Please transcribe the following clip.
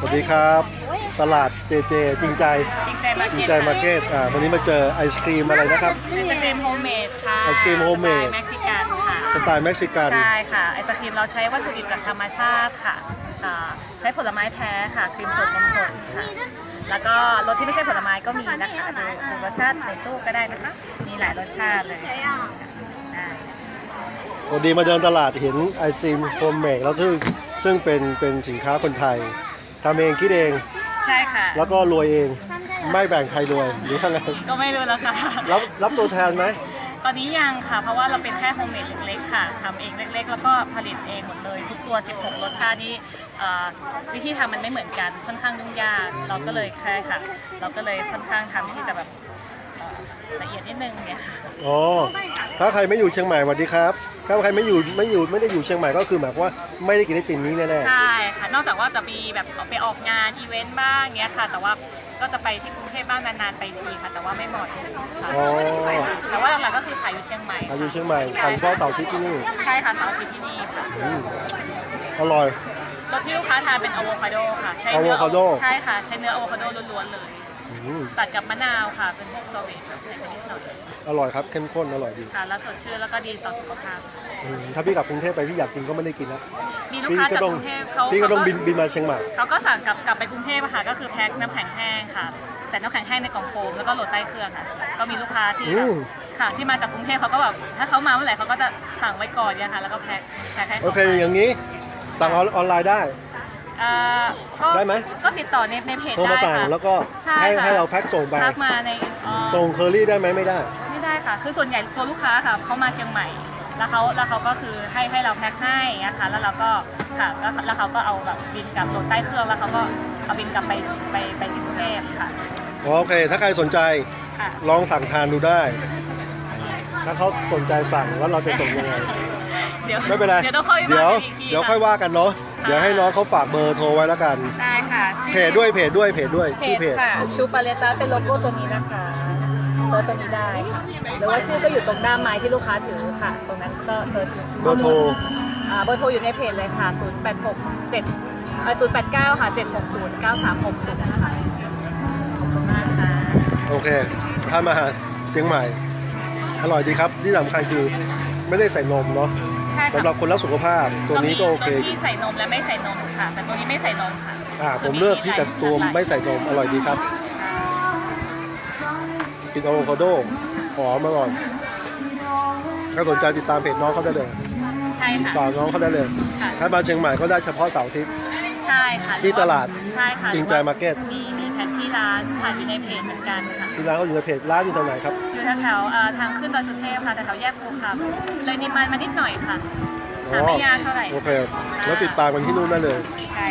สวัสดีครับ ตลาดเจเจจริงใจจริงใจมาจริงเจ็ดใจมาร์เก็ตอ่าวันนี้มาเจอไอศครีมอะไรนะครับ ไอศครีมโฮมเมดค่ะไอศกรีม homemade สไตล์เม็กซิกันค่ะสไตล์เม็กซิกัน ใช่ค่ะไอศครีมเราใช้วัตถุดิบจากธรรมชาติค่ะอ่าใช้ผลไม้แท้ค่ะครีมสดนมสดค่ะ แล้วก็รสที่ไม่ใช่ผลไม้ก็มีนะคะดูดูรสชาติในตู้ก็ได้นะคะ มีหลายรสชาติเลยได้ วันนี้มาเดินตลาดเห็นไอศครีมโฮมเมดแล้วซึ่งซึ่งเป็นเป็นสินค้าคนไทย ทำเองคิดเอง ใช่ค่ะ แล้วก็รวยเอง ไม่แบ่งใครรวยหรือว่าไงก็ไม่รู้แล้วค่ะ รับรับตัวแทนไหมต อนนี้ยังค่ะ เพราะว่าเราเป็นแค่โฮมเมดเล็กๆค่ะทำเองเล็ก ๆ แล้วก็ผลิตเองหมดเลยทุกตัว 16 รสชาตินี้เอ่อวิธีทำมันไม่เหมือนกันค่อนข้างยุ่งยาก เราก็เลยแค่ค่ะ เราก็เลยค่อนข้างทำที่จะแบบเอ่อละเอียดนิดนึงเนี่ยค่ะอ๋อถ้าใครไม่อยู่เชียงใหม่สวัสดีครับ ถ้าใครไม่อยู่ไม่อยู่ไม่ได้อยู่เชียงใหม่ก็คือหมายความว่าไม่ได้กินไอติมนี้แน่ใช่ค่ะ นอกจากว่าจะมีแบบไปออกงานอีเวนต์บ้างเงี้ยค่ะ แต่ว่าก็จะไปที่กรุงเทพบ้างนานๆไปทีค่ะ แต่ว่าไม่บ่อยค่ะ คือขายอยู่เชียงใหม่อายุเชียงใหม่ขายเฉพาะเสาร์อาทิตย์ที่นี่ ใช่ค่ะเสาร์อาทิตย์ที่นี่ค่ะอืมอร่อย รสที่ลูกค้าทานเป็นอะโวคาโดค่ะ ใช้เนื้อะโวคาโด ใช่ค่ะ ใช้เนื้ออะโวคาโดล้วนๆเลย อืมตัดกับมะนาวค่ะ เป็นพวกโซเบตแบบใส่ไปนิดหน่อยอร่อยครับเข้มข้นอร่อยดีค่ะ แล้วสดชื่นแล้วก็ดีต่อสุขภาพอืมถ้าพี่กลับกรุงเทพไปพี่อยากกินก็ไม่ได้กินแล้วมีลูกพี่ค้าก็จากต้องกรุงเทพเขาพี่ก็ต้องเขาบินบินมาเชียงใหม่ เขาก็สั่งกลับกลับไปกรุงเทพอะค่ะ ก็คือแพ็คน้ำแข็งแห้งค่ะใส่น้ำแข็งแห้งในกล่องโฟมแล้วก็โหลดใต้เครื่องค่ะ ก็มีลูกค้าที่อืม ค่ะที่มาจากกรุงเทพเขาก็แบบถ้าเขามาเมื่อไหร่เขาก็จะสั่งไว้ก่อนเนี่ยค่ะแล้วก็แพ็คแพ็คให้โอเคอย่างนี้สั่งออนออนไลน์ได้ เอ่อก็ได้ไหม ก็ติดต่อในในเพจโทรมาได้สั่งค่ะ แล้วก็ใช่ให้ค่ะ ให้เราแพ็คส่งไปทักมาในอ๋อส่งเคอรี่ได้ไหมไม่ได้ ไม่ได้ค่ะ คือส่วนใหญ่ตัวลูกค้าค่ะเขามาเชียงใหม่ แล้วเขาแล้วเขาก็คือให้ให้เราแพ็คให้นะคะแล้วเราก็ค่ะแล้วแล้วเขาก็เอาแบบบินกลับโหลดใต้เครื่องแล้วเขาก็เอาบินกลับไปไปไปที่กรุงเทพค่ะโอเค ถ้าใครสนใจค่ะ ลองสั่งทานดูได้ ถ้าเขาสนใจสั่งแล้วเราจะส่งยังไง เดี๋ยวไม่เป็นไร เดี๋ยวต้องค่อยเดี๋ยวว่ากันอีกทีเดี๋ยวค่อยว่ากันเนาะค่ะเดี๋ยวให้น้องเขาฝากเบอร์โทรไว้แล้วกัน ได้ค่ะชื่อเพจด้วยเพจด้วยเพจด้วยเพชื่อจเพจ ค่ะชูปาเลต้าเป็นโลโก้ตัวนี้นะคะเซิร์ชตัวนี้ได้ค่ะหรือว่าชื่อก็อยู่ตรงด้ามไม้ที่ลูกค้าถือค่ะ ตรงนั้นก็เซิร์ชเบอร์โทร อ่าเบอร์โทรอยู่ในเพจเลยค่ะ 0 8 6 7เอ่อ089 ค่ะ 760 9360ค่ะขอบคุณมากค่ะ โอเคถ้ามาเชียงใหม่ อร่อยดีครับที่สำคัญคือไม่ได้ใส่นมเนาะใช่ค่ะสำหรับคนรักสุขภาพตัวนี้ก็โอเค ตัวที่ใส่นมและไม่ใส่นมค่ะ แต่ตัวนี้ไม่ใส่นมค่ะอ่า ผมเลือกที่จะตัวไม่ใส่นมอร่อยดีครับค่ะกินอะโวคาโดหอมอร่อยถ้าสนใจติดตามเพจน้องเขาได้เลยใช่ค่ะ ต่อน้องเขาได้เลย ค่ะ ถ้ามาเชียงใหม่ก็ได้เฉพาะเสาร์อาทิตย์ใช่ค่ะที่ตลาดใช่ค่ะจริงใจมาร์เก็ต มีมี แผนที่ร้านค่ะอยู่ในเพจเหมือนกันค่ะ ที่ร้านก็อยู่ในเพจร้านอยู่ตรงไหนครับ อยู่แถวๆเอ่อทางขึ้นดอยสุเทพค่ะแถวๆแยกภูคำเลยนิมมานมานิดหน่อยค่ะ หาไม่ยากเท่าไหร่ โอเค แล้วติดตามกันที่นู่นได้เลย ใช่